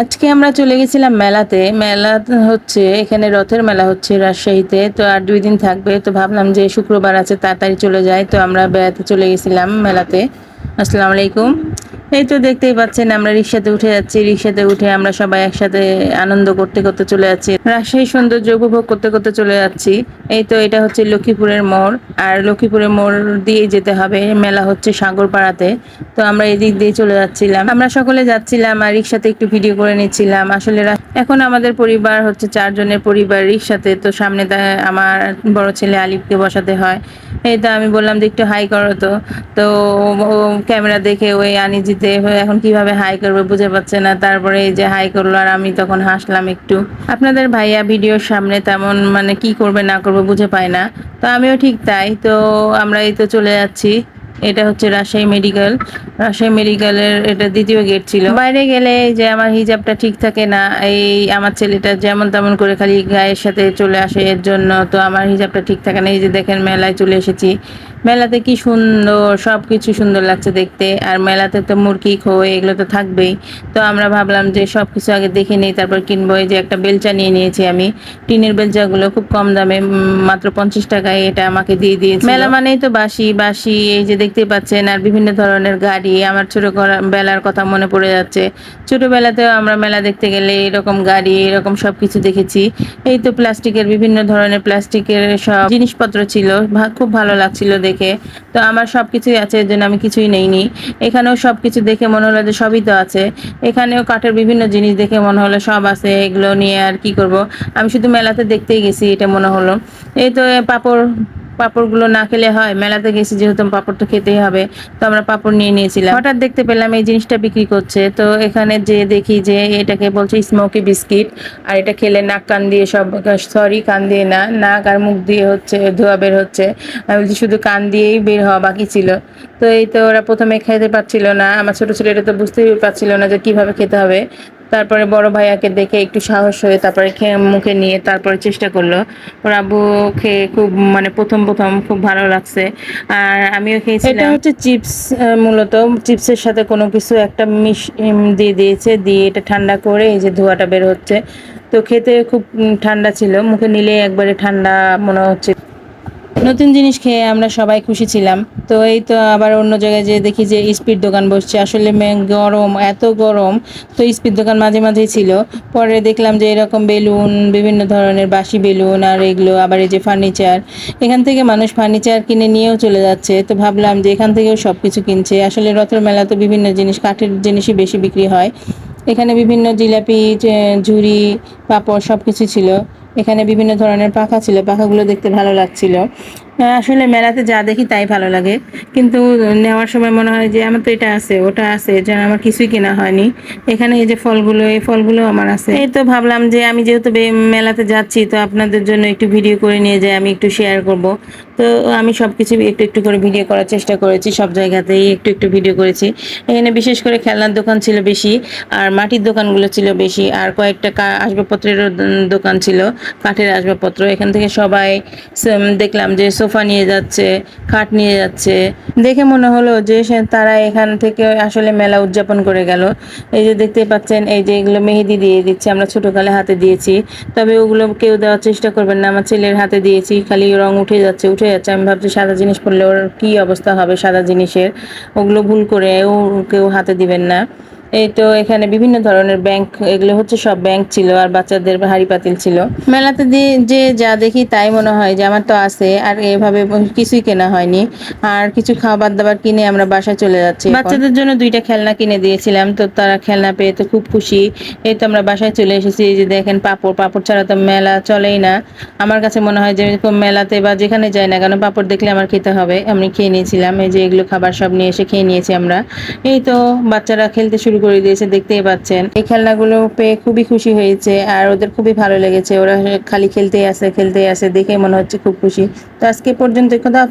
আজকে আমরা চলে গেছিলাম মেলাতে। মেলা হচ্ছে, এখানে রথের মেলা হচ্ছে রাজশাহীতে। তো আর দুই দিন থাকবে, তো ভাবলাম যে শুক্রবার আছে, তাড়াতাড়ি চলে যায় তো আমরা বেড়াতে চলে গেছিলাম মেলাতে। আসসালামু আলাইকুম। এই তো দেখতেই পাচ্ছেন, আমরা রিক্সাতে উঠে যাচ্ছি, রিক্সাতে উঠে আমরা সবাই একসাথে আনন্দ করতে করতে চলে যাচ্ছি। রাজশাহী সৌন্দর্য উপভোগ করতে করতে চলে যাচ্ছি। এই তো এটা হচ্ছে লক্ষ্মীপুরের মোড়, আর লক্ষ্মীপুরের মোড় দিয়ে যেতে হবে, মেলা হচ্ছে সাগরপাড়াতে। তো আমরা এদিক দিয়ে চলে যাচ্ছিলাম। আমরা সকলে যাচ্ছিলাম আর রিক্সাতে একটু ভিডিও করে নিচ্ছিলাম। আসলে এখন আমাদের পরিবার হচ্ছে চারজনের পরিবার রিক্সাতে, তো সামনে আমার বড় ছেলে আলিফকে বসাতে হয়। এই তো আমি বললাম যে একটু হাই করো তো। তো ক্যামেরা দেখে ওই আনিজিতে হয়ে এখন কীভাবে হাই করবে বুঝে পাচ্ছে না। তারপরে এই যে হাই করল আর আমি তখন হাসলাম একটু। আপনাদের ভাইয়া ভিডিওর সামনে তেমন মানে কি করবে না করবে বুঝে পায় না। তো আমিও ঠিক তাই। তো আমরা এই তো চলে যাচ্ছি। এটা হচ্ছে রাজশাহী মেডিকেল। রাজশাহী মেডিকেলের এটা দ্বিতীয় গেট ছিল। বাইরে গেলে যে আমার হিজাবটা ঠিক থাকে না, এই আমার ছেলেটা যেমন তেমন করে খালি গায়ের সাথে চলে আসে, এর জন্য তো আমার হিজাবটা ঠিক থাকে না। এই যে দেখেন মেলায় চলে এসেছি। মেলাতে কি সুন্দর সব কিছু সুন্দর লাগছে দেখতে। আর মেলাতে তো মুরগি, খোয়, এগুলো তো থাকবেই। তো আমরা ভাবলাম যে সব কিছু আগে দেখে নিই, তারপর কিনবো। এই যে একটা বেলচা নিয়ে নিয়েছি আমি। টিনের বেলচাগুলো খুব কম দামে মাত্র পঞ্চাশ টাকায় এটা আমাকে দিয়ে দিয়েছে মেলা মানেই তো বাসি বাসি এই যে দেখতে পাচ্ছেন, আর বিভিন্ন ধরনের গাড়ি, আমার ছোট বেলার কথা মনে পড়ে যাচ্ছে। ছোটবেলাতেও আমরা মেলা দেখতে গেলে এরকম গাড়ি, এরকম সব কিছু দেখেছি। এই তো প্লাস্টিকের, বিভিন্ন ধরনের প্লাস্টিকের সব জিনিসপত্র ছিল খুব ভালো লাগছিল দেখে। তো আমার সব কিছুই আছে, এর জন্য আমি কিছুই নেইনি। এখানেও সব কিছু দেখে মনে হলো যে সবই তো আছে। এখানেও কাঠের বিভিন্ন জিনিস দেখে মনে হলো সব আছে, এগুলো নিয়ে আর কি করব। আমি শুধু মেলাতে দেখতেই গেছি, এটা মনে হলো। এই তো পাপড় পাপড়গুলো না খেলে হয়। মেলাতে গেছি যেহেতু পাপড় তো খেতেই হবে, তো আমরা পাপড় নিয়ে নিয়েছিলাম। হঠাৎ দেখতে পেলাম এই জিনিসটা বিক্রি করছে। তো এখানে যে দেখি যে এটাকে বলছে স্মোকি বিস্কিট আর এটা খেলে নাক, কান দিয়ে সব সরি কান দিয়ে না, নাক আর মুখ দিয়ে হচ্ছে, ধোয়া বের হচ্ছে। আমি বলছি শুধু কান দিয়েই বের হওয়া বাকি ছিল। তো এই তো ওরা প্রথমে খেতে পারছিল না। আমার ছোট ছেলে এটা তো বুঝতেই পারছিল না যে কীভাবে খেতে হবে। তারপরে বড় ভাইয়াকে দেখে একটু সাহস হয়ে তারপরে খেয়ে মুখে নিয়ে তারপরে চেষ্টা করল। ওর আব্বু খেয়ে খুব মানে প্রথম প্রথম খুব ভালো লাগছে। আর আমিও খেয়েছি এটা হচ্ছে চিপস মূলত। চিপসের সাথে কোনো কিছু একটা মিশ দিয়ে দিয়েছে। দিয়ে এটা ঠান্ডা করে এই যে ধোঁয়াটা বের হচ্ছে। তো খেতে খুব ঠান্ডা ছিল। মুখে নিলে একবারে ঠান্ডা মনে হচ্ছে। নতুন জিনিস খেয়ে আমরা সবাই খুশি ছিলাম। তো এই তো আবার অন্য জায়গায় যেয়ে দেখি যে স্পিড দোকান বসছে। আসলে গরম, এত গরম। তো স্পিড দোকান মাঝে মাঝেই ছিল। পরে দেখলাম যে এরকম বেলুন, বিভিন্ন ধরনের বাসি বেলুন আর এগুলো, আবার এই যে ফার্নিচার। এখান থেকে মানুষ ফার্নিচার কিনে নিয়েও চলে যাচ্ছে। তো ভাবলাম যে এখান থেকেও সব কিছু কিনছে। আসলে রথের মেলা তো বিভিন্ন জিনিস, কাঠের জিনিসই বেশি বিক্রি হয়। এখানে বিভিন্ন জিলাপি ঝুড়ি, পাপড় সব কিছু ছিল। এখানে বিভিন্ন ধরনের পাখা ছিল পাখাগুলো দেখতে ভালো লাগছিল। আসলে মেলাতে যা দেখি তাই ভালো লাগে। কিন্তু নেওয়ার সময় মনে হয় যে আমার তো এটা আছে, ওটা আছে যেন আমার কিছুই কেনা হয়নি। এখানে এই যে ফলগুলো, এই ফলগুলো আমার আছে। এই তো ভাবলাম যে আমি যেহেতু মেলাতে যাচ্ছি, তো আপনাদের জন্য একটু ভিডিও করে নিয়ে যাই, আমি একটু শেয়ার করব। তো আমি সব কিছু একটু একটু করে ভিডিও করার চেষ্টা করেছি, সব জায়গাতেই একটু একটু ভিডিও করেছি। এখানে বিশেষ করে খেলনার দোকান ছিল বেশি, আর মাটির দোকানগুলো ছিল বেশি, আর কয়েকটা আসবাবপত্রেরও দোকান ছিল, কাঠের আসবাবপত্র। এখান থেকে সবাই দেখলাম যে সোফা নিয়ে যাচ্ছে, খাট নিয়ে যাচ্ছে। দেখে মনে হলো যে তারা এখান থেকে আসলে মেলা উদযাপন করে গেল। এই যে দেখতে পাচ্ছেন, এই যে এগুলো মেহেদি দিয়ে দিচ্ছে, আমরা ছোটকালে হাতে দিয়েছি। তবে ওগুলো কেউ দেওয়ার চেষ্টা করবেন না, আমার ছেলের হাতে দিয়েছি, খালি রং উঠে যাচ্ছে উঠে যাচ্ছে। আমি ভাবছি সাদা জিনিস পরলে ওর কী অবস্থা হবে, সাদা জিনিসের? ওগুলো ভুল করে ও, কেউ হাতে দিবেন না। এই তো এখানে বিভিন্ন ধরনের ব্যাংক এগুলো হচ্ছে সব ব্যাংক ছিল আর বাচ্চাদের হাড়ি পাতিল ছিল। মেলাতে যে যা দেখি তাই মনে হয় যে আমার তো আছে আর এভাবে কিছুই কেনা হয়নি। আর কিছু খাবার দাবার কিনে আমরা বাসায় চলে যাচ্ছি বাচ্চাদের জন্য দুইটা খেলনা কিনে দিয়েছিলাম, তো তারা খেলনা পেয়ে তো খুব খুশি। এই তো আমরা বাসায় চলে এসেছি যে দেখেন পাপড় পাপড় ছাড়া তো মেলা চলেই না। আমার কাছে মনে হয় যে মেলাতে বা যেখানে যাই না কেন পাপড় দেখলে আমার খেতে হবে। আমি খেয়ে নিয়েছিলাম, এই যে এগুলো খাবার সব নিয়ে এসে খেয়ে নিয়েছি আমরা। এই তো বাচ্চারা খেলতে শুরু করে দিয়েছে, দেখতেই পাচ্ছেন। এই খেলনাগুলো পেয়ে খুবই খুশি হয়েছে আর ওদের খুবই ভালো লেগেছে। ওরা খালি খেলতেই আসে খেলতেই আসে, দেখে মনে হচ্ছে খুব খুশি। তো আজকে পর্যন্ত কথা